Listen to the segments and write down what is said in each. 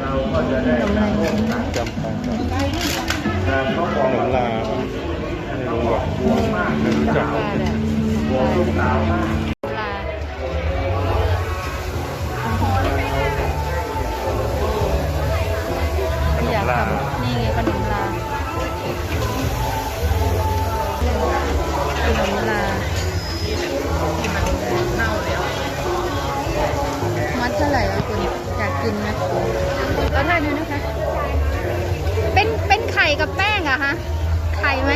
เราก็จะได้นำร่วมกันจำของจแต่เขาบำขอกนมว่าลาไม่รู้อะไม่รู้จักว่าเนี่ยห่วงลูกสาวมาก คะเป็นเป็นไข่กับแป้งอะคะไข่ไหม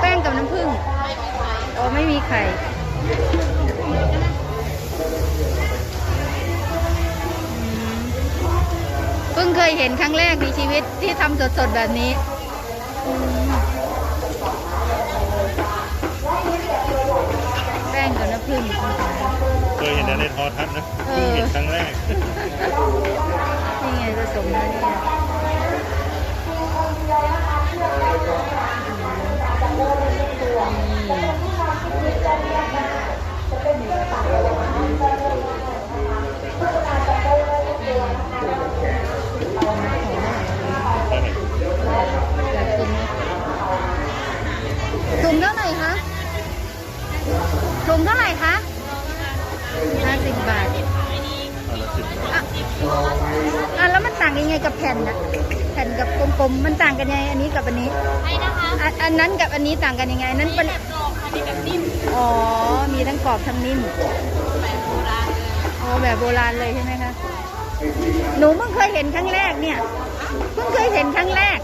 แป้งกับน้ำผึ้งโอ้ไม่มีไข่เพิ่งเคยเห็นครั้งแรกในชีวิตที่ทำสดๆแบบนี้ แป้งกับน้ำผึ้งเคยเห็นแต่ในโทอทัศน์นะเพิ่งเห็นครั้งแรก นี่ไงผสมแล้วเนี่ยอย ไงกับแผ่นนะแผ่นกับกลมๆมันต่างกันยังไงอันนี้กับอันนี้ใช่นะคะอันอันนั้นกับอันนี้ต่างกันยังไงอันนั้นเป็นแบบกรอบค่ะนี่แบบนิ่มอ๋อมีทั้งกรอบทั้งนิ่มแบบโบราณเลยอ๋อแบบโบราณเลยใช่ไหมคะหนูเพิ่งเคยเห็นครั้งแรกเนี่ยเพิ่งเคยเห็นครั้งแรก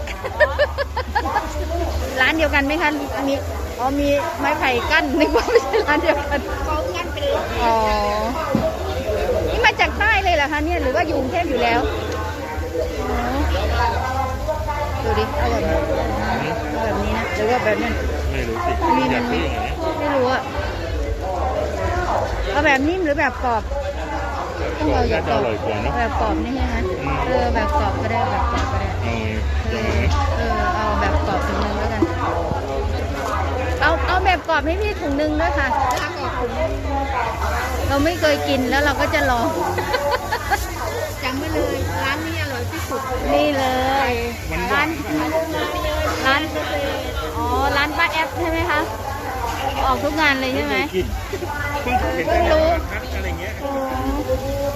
ร้านเดียวกันไหมคะอันนี้อ๋อมีไม้ไผ่กั้นนึกว่าไม่ใช่ร้านเดียวกันเขางั้นเป็นรถอ๋อนี่มาจากใต้เลยเหรอคะเนี่ยหรือว่าอยู่กรุงเทพอยู่แล้วอ๋อ ดูดิเอาแบบนี้เอาแบบนี้นะหรือว่าแบบนั้นไม่รู้สิมีอมัยานกมีรู้อย่างนี้ไม่รู้อะเอาแบบนิ่มหรือแบบกรอบต้องเอาอย่างกรน่าจะออบร่อยกว่าเนอะแบบกรอบนี่ใช่ไหมเออแบบกรอบก็ได้แบบกรอบก็ได้เอาเออย่างอนี้เออเอาแบบกรอบถุงนึงแล้วกันเอาเอาแบบกรอบให้พี่ถุงนึงด้วยค่ะถ้ากรอบคุณเราไม่เคยกินแล้วเราก็จะลองจำไว้เลยร้า นนี้อร่อยที่สุดนี่เลยร้านร้านเกษตรอ๋อร้านป้าแอปใช่ไหมคะออกทุกงานเลยใช่ไหมกินเพิ่งเห็นเพิ่งรู้ทัศน์อะไรเงี้ยอ๋อ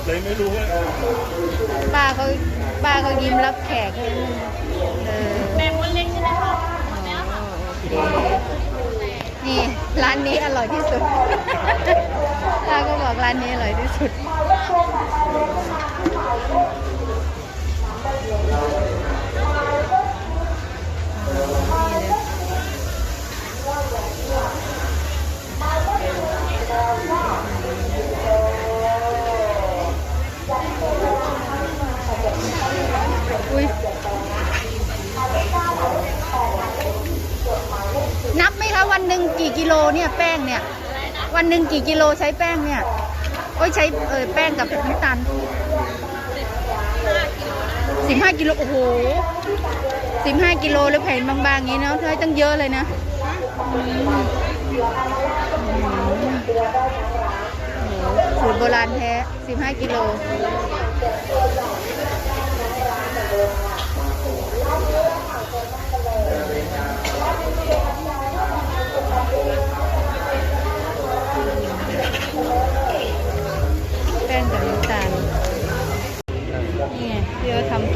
เลยไม่รู้ว่าป้าเขาป้าเขายิ้มรับแขกเลยเออแบบคนเล็กใช่ไหมคะอ๋อโอเคนี่ร้านนี้อร่อยที่สุดป้าก็บอกร้านนี้อร่อยที่สุดอุ้ย นับไหมคะวันหนึ่งกี่กิโลเนี่ยแป้งเนี่ย วันหนึ่งกี่กิโลใช้แป้งเนี่ย โอ้ยใช้เออแป้งกับน้ำตาล สิบห้ากิโลโอ้โหสิบห้ากิโลแล้วแผ่นบางๆอย่างนี้เนาะใช้ตั้งเยอะเลยนะอืมอืมโอ้โหสูตรโบราณแท้สิบห้ากิโลแป้งกับน้ำตาลนี่ไงที่เราทำ